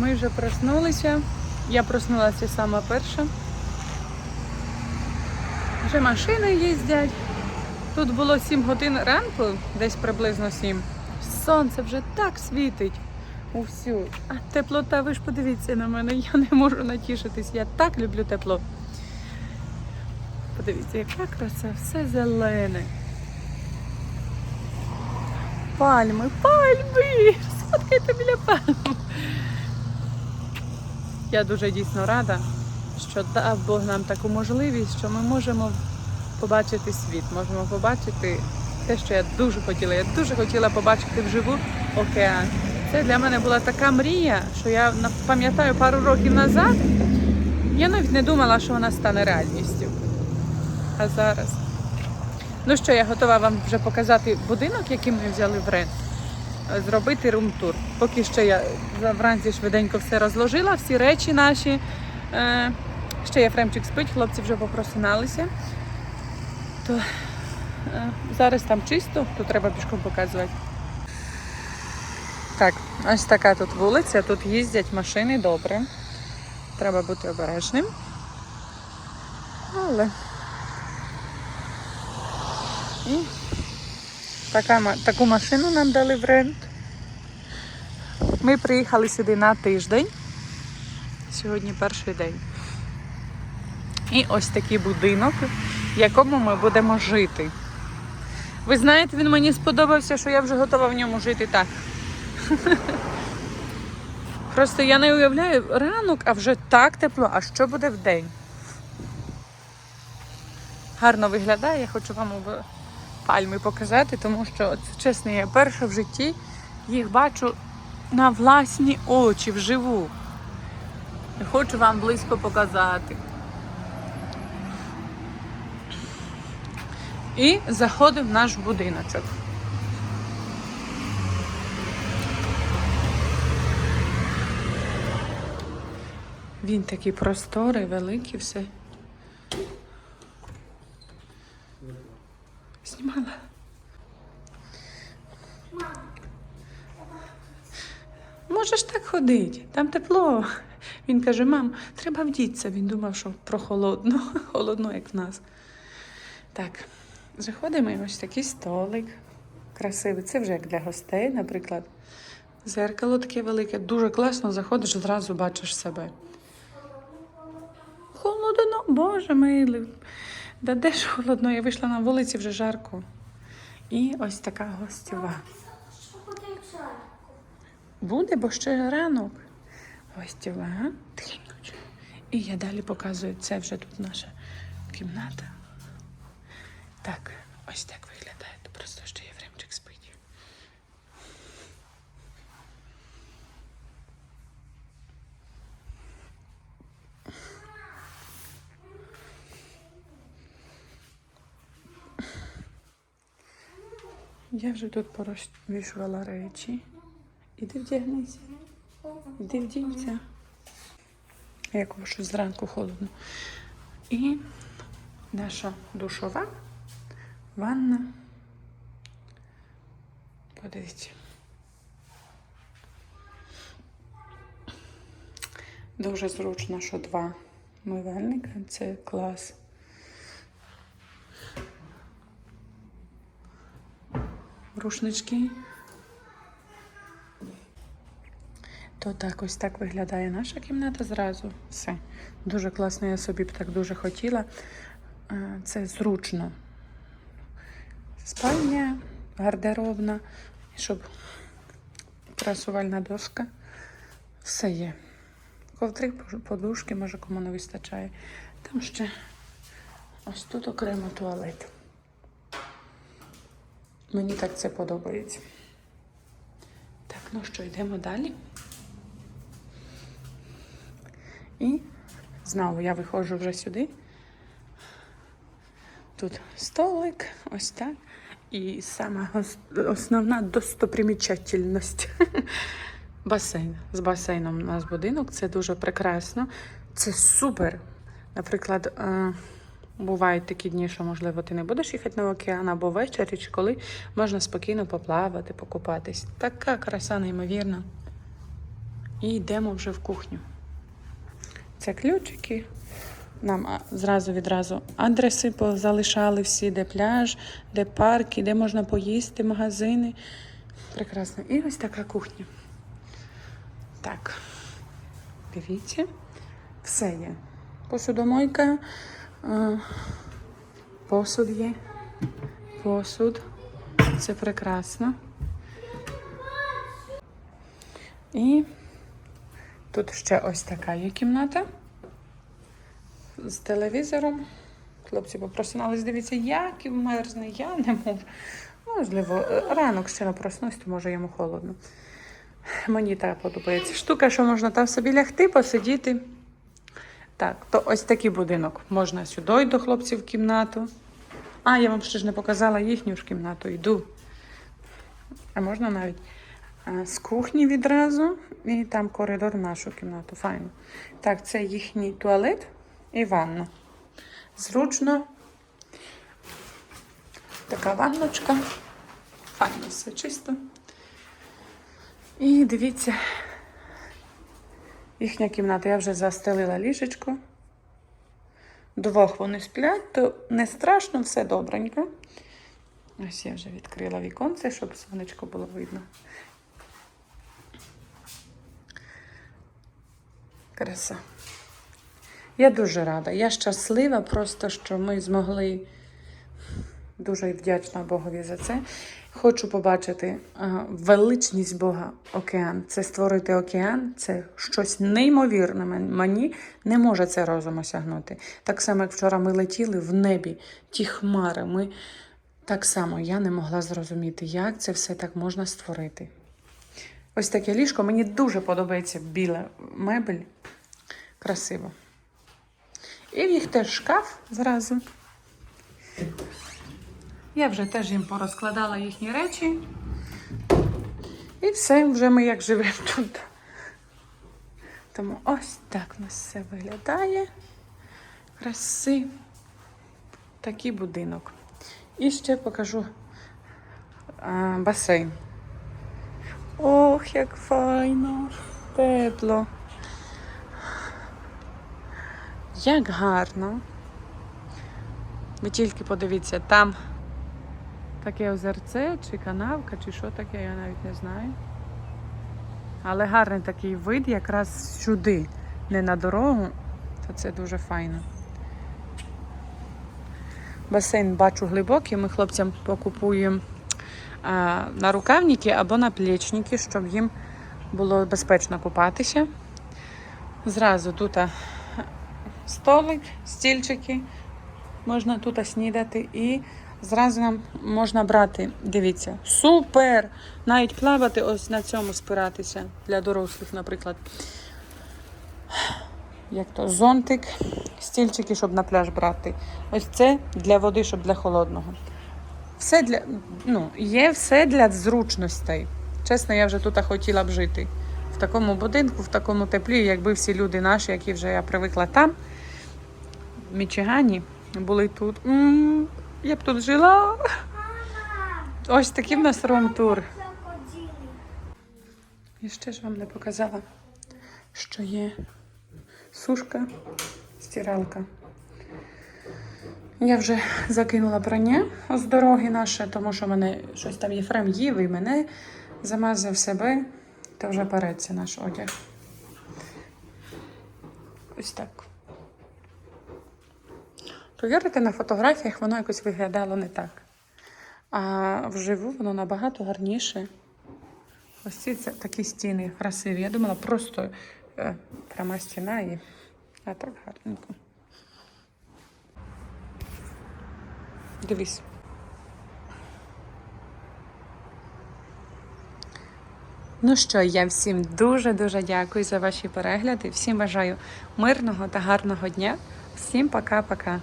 ми вже проснулися. Я проснулася сама перша. Вже машини їздять. Тут було 7 годин ранку, десь приблизно 7. Сонце вже так світить увсю. А теплота, ви ж подивіться на мене, я не можу натішитись. Я так люблю тепло. Подивіться, яка краса, все зелене. Пальми, пальми! Сфоткайте біля пальм. Я дуже дійсно рада, що дав Бог нам таку можливість, що ми можемо побачити світ, можемо побачити те, що я дуже хотіла. Я дуже хотіла побачити вживу океан. Це для мене була така мрія, що я пам'ятаю пару років назад. Я навіть не думала, що вона стане реальністю. А зараз. Ну що, я готова вам вже показати будинок, який ми взяли в рент. Зробити рум-тур. Поки що я вранці швиденько все розложила, всі речі наші. Е, ще Єфремчик спить, хлопці вже попросиналися. То е, зараз там чисто, то треба пішком показувати. Так, ось така тут вулиця, тут їздять машини добре. Треба бути обережним. Але. Така, таку машину нам дали в рент. Ми приїхали сюди на тиждень. Сьогодні перший день. І ось такий будинок, в якому ми будемо жити. Ви знаєте, він мені сподобався, що я вже готова в ньому жити так. Просто я не уявляю ранок, а вже так тепло, а що буде в день? Гарно виглядає, я хочу вам пальми показати, тому що це чесно, я перша в житті їх бачу на власні очі вживу. Хочу вам близько показати. І заходимо в наш будиночок. Він такий просторий, великий, все. Знімала. Можеш так ходити, там тепло. Він каже, мам, треба вдітися. Він думав, що прохолодно, холодно, як в нас. Так, заходимо і ось такий столик. Красивий. Це вже як для гостей, наприклад. Зеркало таке велике, дуже класно заходиш, зразу бачиш себе. Холодно, боже милий. Да де ж холодно? Я вийшла на вулиці вже жарко. І ось така гостьова. Буде, бо ще ранок. Тихенько. І я далі показую. Це вже тут наша кімната. Так, ось так виглядає. Просто ще Єфремчик спить. Я вже тут порозвішувала речі. Іди вдягнися. Іди вдінься. Як що зранку холодно. І наша душова ванна. Подивіться. Дуже зручно, що два мивальника. Це клас. Рушнички. То так, ось так виглядає наша кімната зразу. Все. Дуже класно, я собі б так дуже хотіла. Е, Це зручно. Спальня гардеробна, щоб прасувальна дошка. Все є. Ковдри, подушки, може, кому не вистачає. Там ще ось тут окремо туалет. Мені так це подобається. Так, ну що, йдемо далі. І знову я виходжу вже сюди. Тут столик, ось так. І сама основна достопримічательність. Басейн. З басейном у нас будинок. Це дуже прекрасно. Це супер. Наприклад, е, бувають такі дні, що, можливо, ти не будеш їхати на океан або ввечері, чи коли можна спокійно поплавати, покупатись. Така краса неймовірна. І йдемо вже в кухню. Це ключики. Нам зразу відразу адреси залишали всі, де пляж, де парки, де можна поїсти, магазини. Прекрасно. І ось така кухня. Так. Дивіться, все є. Посудомойка, посуд є. Посуд. Це прекрасно. І тут ще ось така є кімната з телевізором. Хлопці попросинались, дивіться, як і мерзне, я не можу. Можливо, е, ранок ще не проснусь, то може йому холодно. Мені так подобається. Штука, що можна там собі лягти, посидіти. Так, то ось такий будинок. Можна сюди до хлопців в кімнату. А, я вам ще ж не показала їхню ж кімнату. Йду. А можна навіть з кухні відразу, і там коридор в нашу кімнату. Файно. Так, це їхній туалет і ванна. Зручно. Така ванночка. Файно, все чисто. І дивіться, їхня кімната. Я вже застелила ліжечко. Двох вони сплять, то не страшно, все добренько. Ось я вже відкрила віконце, щоб сонечко було видно. Краса. Я дуже рада. Я щаслива, просто що ми змогли. Дуже вдячна Богові за це. Хочу побачити а, величність Бога океан. Це створити океан, це щось неймовірне. Мені не може це розум осягнути. Так само, як вчора ми летіли в небі, ті хмари. Ми так само я не могла зрозуміти, як це все так можна створити. Ось таке ліжко. Мені дуже подобається біла мебель. Красиво. І в їх теж шкаф зразу. Я вже теж їм порозкладала їхні речі. І все, вже ми як живемо тут. Тому ось так у нас все виглядає. Красиво. Такий будинок. І ще покажу а, басейн. Ох, як файно, тепло. Як гарно. Ви тільки подивіться, там таке озерце, чи канавка, чи що таке, я навіть не знаю. Але гарний такий вид якраз сюди, не на дорогу, то це дуже файно. Басейн бачу глибокий, ми хлопцям покупуємо а, на рукавники або на плечники, щоб їм було безпечно купатися. Зразу тут столик, стільчики, можна тут снідати і зразу нам можна брати. Дивіться, супер! Навіть плавати ось на цьому спиратися для дорослих, наприклад. Як то зонтик, стільчики, щоб на пляж брати. Ось це для води, щоб для холодного. Все для, ну, є все для зручностей. Чесно, я вже тут хотіла б жити. В такому будинку, в такому теплі, якби всі люди наші, які вже я привикла там, в Мічигані, були тут. м я б тут жила. Ось такий в нас рум-тур. І ще ж вам не показала, що є сушка, стиралка. Я вже закинула прання з дороги наше, тому що мене щось там Єфрем їв і мене замазав себе, то вже переться наш одяг. Ось так. Повірите, на фотографіях воно якось виглядало не так. А вживу воно набагато гарніше. Ось ці це такі стіни красиві. Я думала, просто е, пряма стіна і а так гарненько. Дивись. Ну що, я всім дуже-дуже дякую за ваші перегляди. Всім бажаю мирного та гарного дня. Всім пока-пока.